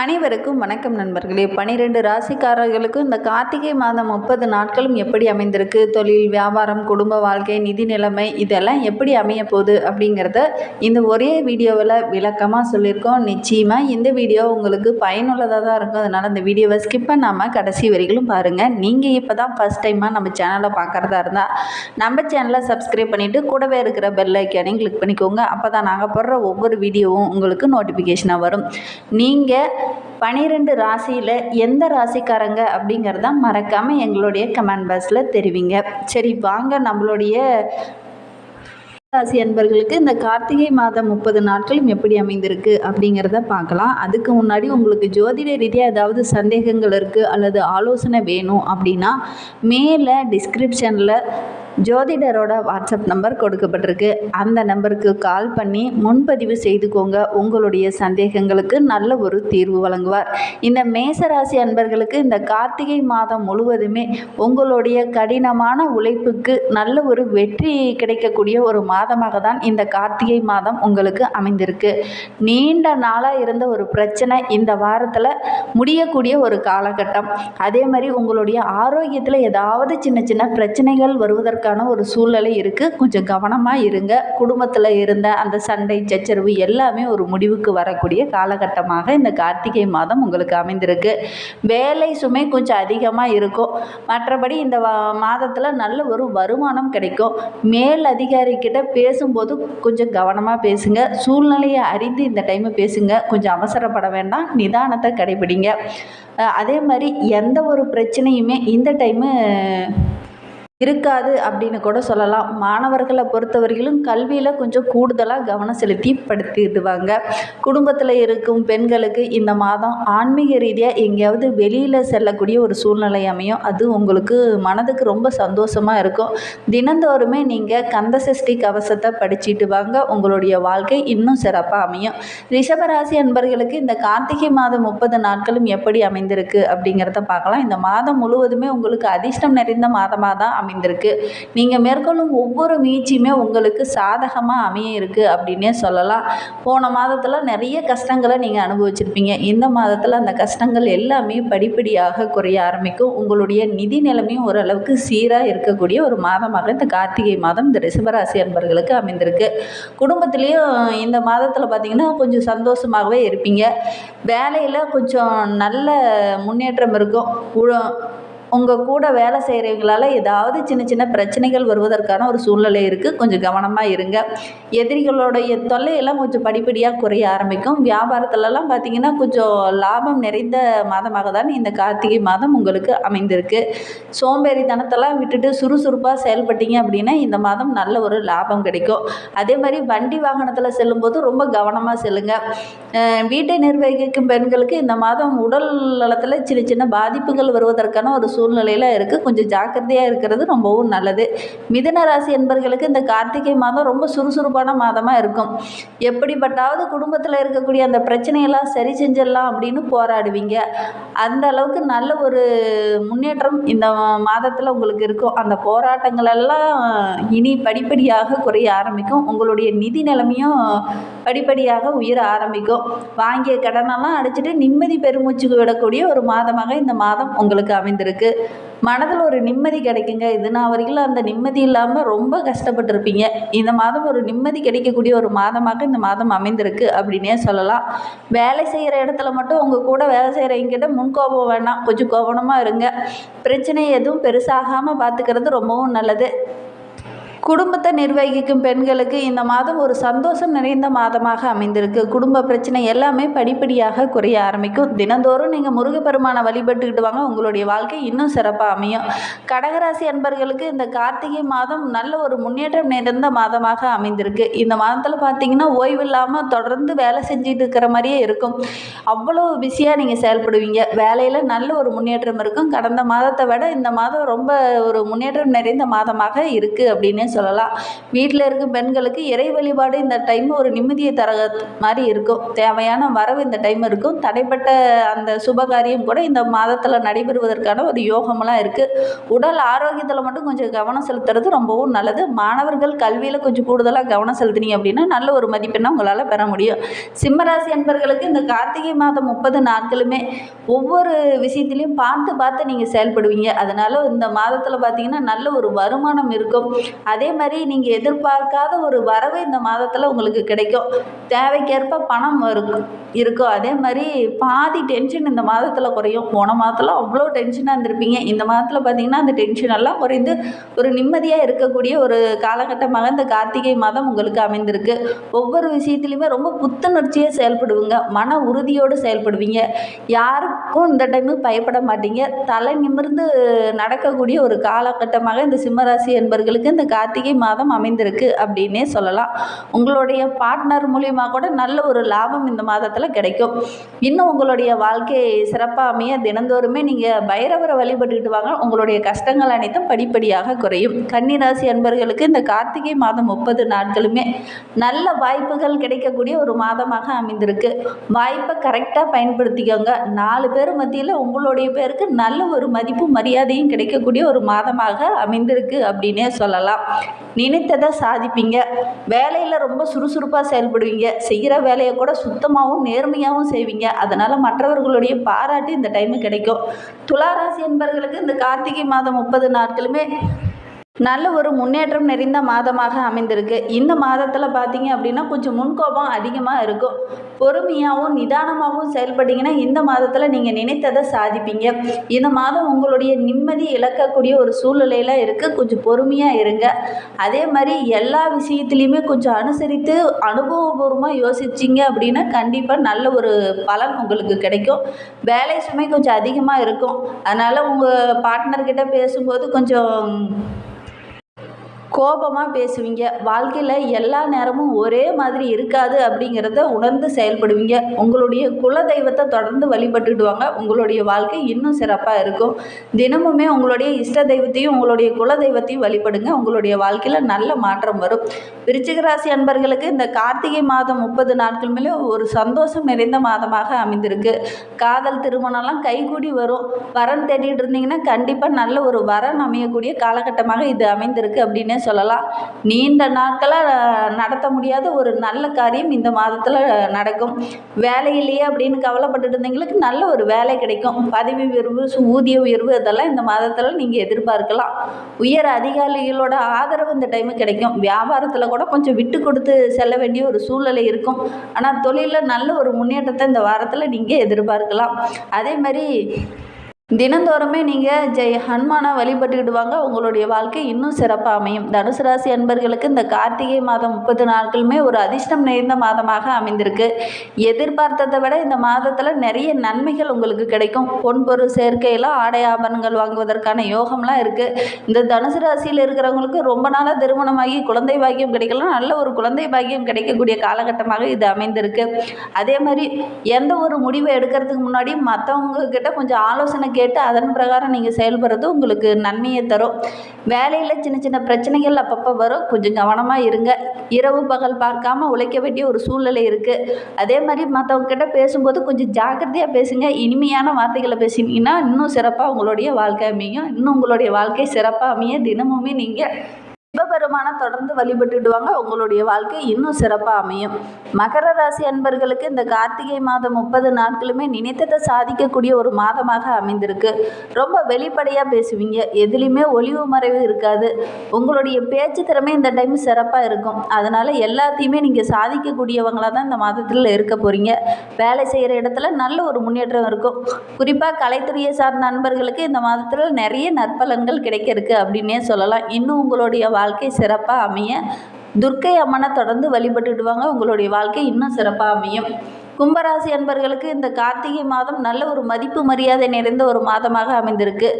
அனைவருக்கும் வணக்கம் நண்பர்களே. பனிரெண்டு ராசிக்காரர்களுக்கும் இந்த கார்த்திகை மாதம் முப்பது நாட்களும் எப்படி அமைந்திருக்கு? தொழில் வியாபாரம் குடும்ப வாழ்க்கை நிதி நிலைமை இதெல்லாம் எப்படி அமைய போகுது அப்படிங்கிறத இந்த ஒரே வீடியோவில் விளக்கமாக சொல்லியிருக்கோம். நிச்சயமாக இந்த வீடியோ உங்களுக்கு பயனுள்ளதாக தான் இருக்கும். அதனால் இந்த வீடியோவை ஸ்கிப் பண்ணாமல் கடைசி வரைகளும் பாருங்கள் நீங்கள் இப்போ தான் ஃபஸ்ட் டைமாக நம்ம சேனலை பார்க்குறதா இருந்தால் நம்ம சேனலை சப்ஸ்கிரைப் பண்ணிவிட்டு கூடவே இருக்கிற பெல் ஐக்கானையும் கிளிக் பண்ணிக்கோங்க. அப்போ தான் நாங்கள் போடுற ஒவ்வொரு வீடியோவும் உங்களுக்கு நோட்டிஃபிகேஷனாக வரும். நீங்கள் பனிரெண்டு ராசியில் எந்த ராசிக்காரங்க அப்படிங்கிறத மறக்காமல் எங்களுடைய கமெண்ட் பாக்ஸில் தெரிவிங்க. சரி வாங்க நம்மளுடைய ராசி அன்பர்களுக்கு இந்த கார்த்திகை மாதம் முப்பது நாட்களும் எப்படி அமைந்திருக்கு அப்படிங்கிறத பார்க்கலாம். அதுக்கு முன்னாடி உங்களுக்கு ஜோதிட ரீதியாக ஏதாவது சந்தேகங்கள் இருக்குது அல்லது ஆலோசனை வேணும் அப்படின்னா மேலே டிஸ்கிரிப்ஷனில் ஜோதிடரோட வாட்ஸ்அப் நம்பர் கொடுக்கப்பட்டிருக்கு. அந்த நம்பருக்கு கால் பண்ணி முன்பதிவு செய்துக்கோங்க. உங்களுடைய சந்தேகங்களுக்கு நல்ல ஒரு தீர்வு வழங்குவார். இந்த மேசராசி அன்பர்களுக்கு இந்த கார்த்திகை மாதம் முழுவதுமே உங்களுடைய கடினமான உழைப்புக்கு நல்ல ஒரு வெற்றி கிடைக்கக்கூடிய ஒரு மாதமாக தான் இந்த கார்த்திகை மாதம் உங்களுக்கு அமைந்திருக்கு. நீண்ட நாளாக இருந்த ஒரு பிரச்சனை இந்த வாரத்தில் முடியக்கூடிய ஒரு காலகட்டம். அதே மாதிரி உங்களுடைய ஆரோக்கியத்தில் ஏதாவது சின்ன சின்ன பிரச்சனைகள் வருவதற்கு வருவதற்கான ஒரு சூழ்நிலை இருக்குது கொஞ்சம் கவனமாக இருங்க. குடும்பத்தில் இருந்த அந்த சண்டை சச்சரவு எல்லாமே ஒரு முடிவுக்கு வரக்கூடிய காலகட்டமாக இந்த கார்த்திகை மாதம் உங்களுக்கு அமைந்திருக்கு. வேலை சுமை கொஞ்சம் அதிகமாக இருக்கும். மற்றபடி இந்த மாதத்தில் நல்ல ஒரு வருமானம் கிடைக்கும். மேல் அதிகாரிக்கிட்ட பேசும்போது கொஞ்சம் கவனமாக பேசுங்க. சூழ்நிலையை அறிந்து இந்த டைமு பேசுங்க. கொஞ்சம் அவசரப்பட வேண்டாம். நிதானத்தை கடைபிடிங்க. அதே மாதிரி எந்த ஒரு பிரச்சனையுமே இந்த டைமு இருக்காது அப்படின்னு கூட சொல்லலாம். மாணவர்களை பொறுத்தவரையிலும் கல்வியில் கொஞ்சம் கூடுதலாக கவனம் செலுத்தி படுத்திடுவாங்க. குடும்பத்தில் இருக்கும் பெண்களுக்கு இந்த மாதம் ஆன்மீக ரீதியாக எங்கேயாவது வெளியில் செல்லக்கூடிய ஒரு சூழ்நிலை அமையும். அது உங்களுக்கு மனதுக்கு ரொம்ப சந்தோஷமாக இருக்கும். தினந்தோறுமே நீங்கள் கந்த சஷ்டி கவசத்தை படிச்சுட்டு வாங்க. உங்களுடைய வாழ்க்கை இன்னும் சிறப்பாக அமையும். ரிஷபராசி அன்பர்களுக்கு இந்த கார்த்திகை மாதம் முப்பது நாட்களும் எப்படி அமைந்திருக்கு அப்படிங்கிறத பார்க்கலாம். இந்த மாதம் முழுவதுமே உங்களுக்கு அதிர்ஷ்டம் நிறைந்த மாதமாக தான் அமைந்திருக்கு. நீங்கள் மேற்கொள்ளும் ஒவ்வொரு முயற்சியுமே உங்களுக்கு சாதகமாக அமைய இருக்குது அப்படின்னே சொல்லலாம். போன மாதத்தில் நிறைய கஷ்டங்களை நீங்கள் அனுபவிச்சிருப்பீங்க. இந்த மாதத்தில் அந்த கஷ்டங்கள் எல்லாமே படிப்படியாக குறைய ஆரம்பிக்கும். உங்களுடைய நிதி நிலைமையும் ஓரளவுக்கு சீராக இருக்கக்கூடிய ஒரு மாதமாக இந்த கார்த்திகை மாதம் இந்த ரிஷபராசி அன்பர்களுக்கு அமைந்திருக்கு. குடும்பத்துலேயும் இந்த மாதத்தில் பார்த்திங்கன்னா கொஞ்சம் சந்தோஷமாகவே இருப்பீங்க. வேலையில் கொஞ்சம் நல்ல முன்னேற்றம் இருக்கும். உங்கள் கூட வேலை செய்கிறவங்களால் ஏதாவது சின்ன சின்ன பிரச்சனைகள் வருவதற்கான ஒரு சூழ்நிலை இருக்குது கொஞ்சம் கவனமாக இருங்க. எதிரிகளுடைய தொல்லையெல்லாம் கொஞ்சம் படிப்படியாக குறைய ஆரம்பிக்கும். வியாபாரத்துலலாம் பார்த்தீங்கன்னா கொஞ்சம் லாபம் நிறைந்த மாதமாக தான் இந்த கார்த்திகை மாதம் உங்களுக்கு அமைந்திருக்கு. சோம்பேறித்தனத்தெல்லாம் விட்டுட்டு சுறுசுறுப்பாக செயல்பட்டீங்க அப்படின்னா இந்த மாதம் நல்ல ஒரு லாபம் கிடைக்கும். அதே மாதிரி வண்டி வாகனத்தில் செல்லும்போது ரொம்ப கவனமாக செல்லுங்க. வீட்டை நிர்வகிக்கும் பெண்களுக்கு இந்த மாதம் உடல் நலத்தில் சின்ன சின்ன பாதிப்புகள் வருவதற்கான ஒரு சூழ்நிலையில் இருக்குது கொஞ்சம் ஜாக்கிரதையாக இருக்கிறது ரொம்பவும் நல்லது. மிதன ராசி என்பர்களுக்கு இந்த கார்த்திகை மாதம் ரொம்ப சுறுசுறுப்பான மாதமாக இருக்கும். எப்படிப்பட்டாவது குடும்பத்தில் இருக்கக்கூடிய அந்த பிரச்சனையெல்லாம் சரி செஞ்சிடலாம் அப்படின்னு போராடுவீங்க. அந்த அளவுக்கு நல்ல ஒரு முன்னேற்றம் இந்த மாதத்தில் உங்களுக்கு இருக்கும். அந்த போராட்டங்களெல்லாம் இனி படிப்படியாக குறைய ஆரம்பிக்கும். உங்களுடைய நிதி நிலைமையும் படிப்படியாக உயர ஆரம்பிக்கும். வாங்கிய கடனெல்லாம் அடைச்சிட்டு நிம்மதி பெருமூச்சுக்கு விடக்கூடிய ஒரு மாதமாக இந்த மாதம் உங்களுக்கு அமைந்திருக்கு. மனதில் ஒரு நிம்மதி கிடைக்குங்க. இது நான் வரைக்கும் அந்த நிம்மதி இல்லாமல் ரொம்ப கஷ்டப்பட்டிருப்பீங்க. இந்த மாதம் ஒரு நிம்மதி கிடைக்கக்கூடிய ஒரு மாதமாக இந்த மாதம் அமைந்திருக்கு அப்படின்னே சொல்லலாம். வேலை செய்கிற இடத்துல மட்டும் உங்கள் கூட வேலை செய்கிறவங்கிட்ட முன்கோபம் வேணாம். கொஞ்சம் கோபமாக இருங்க. பிரச்சனை எதுவும் பெருசாகாமல் பார்த்துக்கிறது ரொம்பவும் நல்லது. குடும்பத்தை நிர்வகிக்கும் பெண்களுக்கு இந்த மாதம் ஒரு சந்தோஷம் நிறைந்த மாதமாக அமைந்திருக்கு. குடும்ப பிரச்சனை எல்லாமே படிப்படியாக குறைய ஆரம்பிக்கும். தினந்தோறும் நீங்கள் முருகப்பெருமானை வழிபட்டுக்கிட்டு வாங்க. உங்களுடைய வாழ்க்கை இன்னும் சிறப்பாக அமையும். கடகராசி அன்பர்களுக்கு இந்த கார்த்திகை மாதம் நல்ல ஒரு முன்னேற்றம் நிறைந்த மாதமாக அமைந்திருக்கு. இந்த மாதத்தில் பார்த்தீங்கன்னா ஓய்வு இல்லாமல் தொடர்ந்து வேலை செஞ்சுட்டு இருக்கிற மாதிரியே இருக்கும். அவ்வளோ பிஸியாக நீங்கள் செயல்படுவீங்க. வேலையில் நல்ல ஒரு முன்னேற்றம் இருக்கும். கடந்த மாதத்தை விட இந்த மாதம் ரொம்ப ஒரு முன்னேற்றம் நிறைந்த மாதமாக இருக்குது அப்படின்னு சொல்லலாம். வீட்டில் இருக்கும் பெண்களுக்கு இறை வழிபாடு இந்த டைம் ஒரு நிம்மதியை தர மாதிரி இருக்கும். தேவையான வரவு இந்த டைம் இருக்கும். தடைப்பட்ட அந்த சுபகாரியம் கூட இந்த மாதத்தில் நடைபெறுவதற்கான ஒரு யோகமெல்லாம் இருக்குது உடல் ஆரோக்கியத்தில் மட்டும் கொஞ்சம் கவனம் செலுத்துறது ரொம்பவும் நல்லது. மாணவர்கள் கல்வியில் கொஞ்சம் கூடுதலாக கவனம் செலுத்தினீங்க அப்படின்னா நல்ல ஒரு மதிப்பெண்ணை உங்களால் பெற முடியும். சிம்மராசி அன்பர்களுக்கு இந்த கார்த்திகை மாதம் முப்பது நாட்களுமே ஒவ்வொரு விஷயத்துலையும் பார்த்து பார்த்து நீங்கள் செயல்படுவீங்க. அதனால் இந்த மாதத்தில் பார்த்தீங்கன்னா நல்ல ஒரு வருமானம் இருக்கும். அதே அதே மாதிரி நீங்கள் எதிர்பார்க்காத ஒரு வரவு இந்த மாதத்தில் உங்களுக்கு கிடைக்கும். தேவைக்கேற்ப பணம் இருக்கும் இருக்கும் அதே மாதிரி பாதி டென்ஷன் இந்த மாதத்தில் குறையும். போன மாதத்தில் அவ்வளோ டென்ஷனாக இருந்திருப்பீங்க. இந்த மாதத்தில் பார்த்தீங்கன்னா அந்த டென்ஷன் எல்லாம் குறைந்து ஒரு நிம்மதியாக இருக்கக்கூடிய ஒரு காலகட்டமாக இந்த கார்த்திகை மாதம் உங்களுக்கு அமைந்திருக்கு. ஒவ்வொரு விஷயத்துலையுமே ரொம்ப புத்துணர்ச்சியாக செயல்படுவீங்க. மன உறுதியோடு செயல்படுவீங்க. யாருக்கும் இந்த டைமு பயப்பட மாட்டீங்க. தலை நிமிர்ந்து நடக்கக்கூடிய ஒரு காலகட்டமாக இந்த சிம்மராசி என்பர்களுக்கு இந்த கார்த்திகை கார்த்திகை மாதம் அமைந்திருக்கு அப்படின்னே சொல்லலாம். உங்களுடைய பார்ட்னர் மூலியமாக கூட நல்ல ஒரு லாபம் இந்த மாதத்தில் கிடைக்கும். இன்னும் உங்களுடைய வாழ்க்கை சிறப்பாக அமைய தினந்தோறுமே நீங்கள் பைரவரை வழிபட்டுக்கிட்டு வாங்க. உங்களுடைய கஷ்டங்கள் அனைத்தும் படிப்படியாக குறையும். கன்னிராசி அன்பர்களுக்கு இந்த கார்த்திகை மாதம் முப்பது நாட்களுமே நல்ல வாய்ப்புகள் கிடைக்கக்கூடிய ஒரு மாதமாக அமைந்திருக்கு. வாய்ப்பை கரெக்டாக பயன்படுத்திக்கோங்க. நாலு பேர் மத்தியில் உங்களுடைய பேருக்கு நல்ல ஒரு மதிப்பு மரியாதையும் கிடைக்கக்கூடிய ஒரு மாதமாக அமைந்திருக்கு அப்படின்னே சொல்லலாம். நினைத்ததை சாதிப்பீங்க. வேலையில் ரொம்ப சுறுசுறுப்பாக செயல்படுவீங்க. செய்கிற வேலையை கூட சுத்தமாகவும் நேர்மையாகவும் செய்வீங்க. அதனால் மற்றவர்களுடைய பாராட்டு இந்த டைமு கிடைக்கும். துளாராசி என்பவர்களுக்கு இந்த கார்த்திகை மாதம் முப்பது நாட்களுமே நல்ல ஒரு முன்னேற்றம் நிறைந்த மாதமாக அமைந்திருக்கு. இந்த மாதத்தில் பார்த்தீங்க அப்படின்னா கொஞ்சம் முன்கோபம் அதிகமாக இருக்கும். பொறுமையாகவும் நிதானமாகவும் செயல்பட்டீங்கன்னா இந்த மாதத்தில் நீங்கள் நினைத்ததை சாதிப்பீங்க. இந்த மாதம் உங்களுடைய நிம்மதி இழக்கக்கூடிய ஒரு சூழ்நிலையில் இருக்குது கொஞ்சம் பொறுமையாக இருங்க. அதே மாதிரி எல்லா விஷயத்துலையுமே கொஞ்சம் அனுசரித்து அனுபவபூர்வமாக யோசிச்சிங்க அப்படின்னா கண்டிப்பாக நல்ல ஒரு பலன் உங்களுக்கு கிடைக்கும். வேலை சுமை கொஞ்சம் அதிகமாக இருக்கும். அதனால் உங்கள் பார்ட்னர்கிட்ட பேசும்போது கொஞ்சம் கோபமாக பேசுவீங்க. வாழ்க்கையில் எல்லா நேரமும் ஒரே மாதிரி இருக்காது அப்படிங்கிறத உணர்ந்து செயல்படுவீங்க. உங்களுடைய குல தெய்வத்தை தொடர்ந்து வழிபட்டுடுவாங்க. உங்களுடைய வாழ்க்கை இன்னும் சிறப்பாக இருக்கும். தினமுமே உங்களுடைய இஷ்ட தெய்வத்தையும் உங்களுடைய குல தெய்வத்தையும் வழிபடுங்க. உங்களுடைய வாழ்க்கையில் நல்ல மாற்றம் வரும். விருச்சிக ராசி அன்பர்களுக்கு இந்த கார்த்திகை மாதம் முப்பது நாட்கள் மேலே ஒரு சந்தோஷம் நிறைந்த மாதமாக அமைந்திருக்கு. காதல் திருமணம்லாம் கைகூடி வரும். வரன் தேடிட்டு இருந்தீங்கன்னா கண்டிப்பாக நல்ல ஒரு வரன் அமையக்கூடிய காலகட்டமாக இது அமைந்திருக்கு அப்படின்னு சொல்லலாம். நீண்ட நாட்களாக நடத்த முடியாத ஒரு நல்ல காரியம் இந்த மாதத்தில் நடக்கும். வேலை இல்லையே அப்படின்னு கவலைப்பட்டுட்டு இருந்தவங்களுக்கு நல்ல ஒரு வேலை கிடைக்கும். பதவி உயர்வு ஊதிய உயர்வு இதெல்லாம் இந்த மாதத்தில் நீங்கள் எதிர்பார்க்கலாம். உயர் அதிகாரிகளோட ஆதரவு இந்த டைமு கிடைக்கும். வியாபாரத்தில் கூட கொஞ்சம் விட்டு கொடுத்து செல்ல வேண்டிய ஒரு சூழ்நிலை இருக்கும். ஆனால் தொழிலில் நல்ல ஒரு முன்னேற்றத்தை இந்த வாரத்தில் நீங்கள் எதிர்பார்க்கலாம். அதே மாதிரி தினந்தோறுமே நீங்கள் ஜெய் ஹனுமானை வழிபட்டுக்கிட்டு வாங்க. உங்களுடைய வாழ்க்கை இன்னும் சிறப்பாக அமையும். தனுசு ராசி அன்பர்களுக்கு இந்த கார்த்திகை மாதம் முப்பது நாட்களுமே ஒரு அதிர்ஷ்டம் நிறைந்த மாதமாக அமைந்திருக்கு. எதிர்பார்த்ததை விட இந்த மாதத்தில் நிறைய நன்மைகள் உங்களுக்கு கிடைக்கும். பொன் பொருள் சேர்க்கையில் ஆடை ஆபரணங்கள் வாங்குவதற்கான யோகம்லாம் இருக்குது இந்த தனுசு ராசியில் இருக்கிறவங்களுக்கு ரொம்ப நாளாக திருமணமாகி குழந்தை பாக்கியம் கிடைக்கலாம் நல்ல ஒரு குழந்தை பாக்கியம் கிடைக்கக்கூடிய காலகட்டமாக இது அமைந்திருக்கு. அதே மாதிரி எந்த ஒரு முடிவை எடுக்கிறதுக்கு முன்னாடி மற்றவங்க கிட்ட கொஞ்சம் ஆலோசனை கேட்டு அதன் பிரகாரம் நீங்கள் செயல்படுறது உங்களுக்கு நன்மையை தரும். வேலையில் சின்ன சின்ன பிரச்சனைகள் அப்பப்போ வரும். கொஞ்சம் கவனமாக இருங்க. இரவு பகல் பார்க்காம உழைக்க வேண்டிய ஒரு சூழ்நிலை இருக்குது அதே மாதிரி மற்றவங்கிட்ட பேசும்போது கொஞ்சம் ஜாக்கிரதையாக பேசுங்க. இனிமையான வார்த்தைகளை பேசினீங்கன்னா இன்னும் சிறப்பாக உங்களுடைய வாழ்க்கை அமையும். இன்னும் உங்களுடைய வாழ்க்கை சிறப்பாக அமைய தினமுமே நீங்கள் சிவபெருமானை தொடர்ந்து வழிபட்டுடுவாங்க. உங்களுடைய வாழ்க்கை இன்னும் சிறப்பாக அமையும். மகர ராசி அன்பர்களுக்கு இந்த கார்த்திகை மாதம் முப்பது நாட்களுமே நினைத்ததை சாதிக்கக்கூடிய ஒரு மாதமாக அமைந்திருக்கு. ரொம்ப வெளிப்படையாக பேசுவீங்க. எதுலேயுமே ஒளிவு மறைவு இருக்காது. உங்களுடைய பேச்சு திறமை இந்த டைம் சிறப்பாக இருக்கும். அதனால் எல்லாத்தையுமே நீங்கள் சாதிக்கக்கூடியவங்களாக தான் இந்த மாதத்தில் இருக்க போகிறீங்க வேலை செய்கிற இடத்துல நல்ல ஒரு முன்னேற்றம் இருக்கும். குறிப்பாக கலைத்துறையை சார்ந்த நண்பர்களுக்கு இந்த மாதத்தில் நிறைய நற்பலன்கள் கிடைக்க இருக்கு அப்படின்னே சொல்லலாம். இன்னும் உங்களுடைய வாழ்க்கை சிறப்பாக அமைய துர்க்கை அம்மனை தொடர்ந்து வழிபட்டுடுவாங்க. உங்களுடைய வாழ்க்கை இன்னும் சிறப்பாக அமையும். கும்பராசி அன்பர்களுக்கு இந்த கார்த்திகை மாதம் நல்ல ஒரு மதிப்பு மரியாதை நிறைந்த ஒரு மாதமாக அமைந்திருக்கு.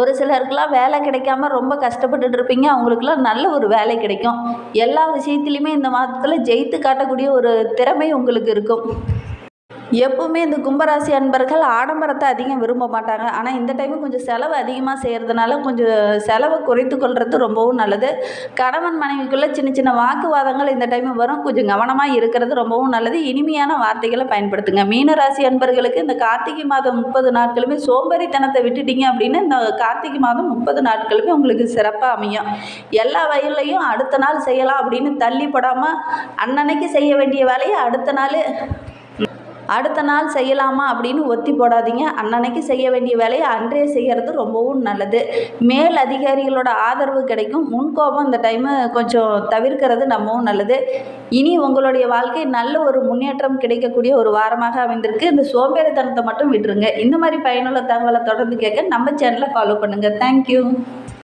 ஒரு சிலருக்குலாம் வேலை கிடைக்காம ரொம்ப கஷ்டப்பட்டுட்டு இருப்பீங்க. அவங்களுக்குலாம் நல்ல ஒரு வேலை கிடைக்கும். எல்லா விஷயத்துலையுமே இந்த மாதத்தில் ஜெயித்து காட்டக்கூடிய ஒரு திறமை உங்களுக்கு இருக்கும். எப்பவுமே இந்த கும்பராசி அன்பர்கள் ஆடம்பரத்தை அதிகம் விரும்ப மாட்டாங்க. ஆனால் இந்த டைமு கொஞ்சம் செலவு அதிகமாக செய்கிறதுனால கொஞ்சம் செலவை குறைத்து கொள்வது ரொம்பவும் நல்லது. கணவன் மனைவிக்குள்ளே சின்ன சின்ன வாக்குவாதங்கள் இந்த டைம் வரும். கொஞ்சம் கவனமாக இருக்கிறது ரொம்பவும் நல்லது. இனிமையான வார்த்தைகளை பயன்படுத்துங்க. மீனராசி அன்பர்களுக்கு இந்த கார்த்திகை மாதம் முப்பது நாட்களுமே சோம்பேறித்தனத்தை விட்டுட்டீங்க அப்படின்னு இந்த கார்த்திகை மாதம் முப்பது நாட்களுமே உங்களுக்கு சிறப்பாக அமையும். எல்லா வயல்லையும் அடுத்த நாள் செய்யலாம் அப்படின்னு தள்ளி போடாமல் அன்னன்னைக்கு செய்ய வேண்டிய வேலையை அடுத்த நாள் அடுத்த நாள் செய்யலாமா அப்படின்னு ஒத்தி போடாதீங்க. அன்னன்னைக்கு செய்ய வேண்டிய வேலையை அன்றே செய்கிறது ரொம்பவும் நல்லது. மேல் அதிகாரிகளோட ஆதரவு கிடைக்கும். முன்கோபம் இந்த டைமு கொஞ்சம் தவிர்க்கிறது ரொம்பவும் நல்லது. இனி உங்களுடைய வாழ்க்கை நல்ல ஒரு முன்னேற்றம் கிடைக்கக்கூடிய ஒரு வாரமாக அமைந்திருக்கு. இந்த சோம்பேறித்தனத்தை மட்டும் விட்டுருங்க. இந்த மாதிரி பயனுள்ள தகவலை தொடர்ந்து கேட்க நம்ம சேனலை ஃபாலோ பண்ணுங்கள் தேங்க்யூ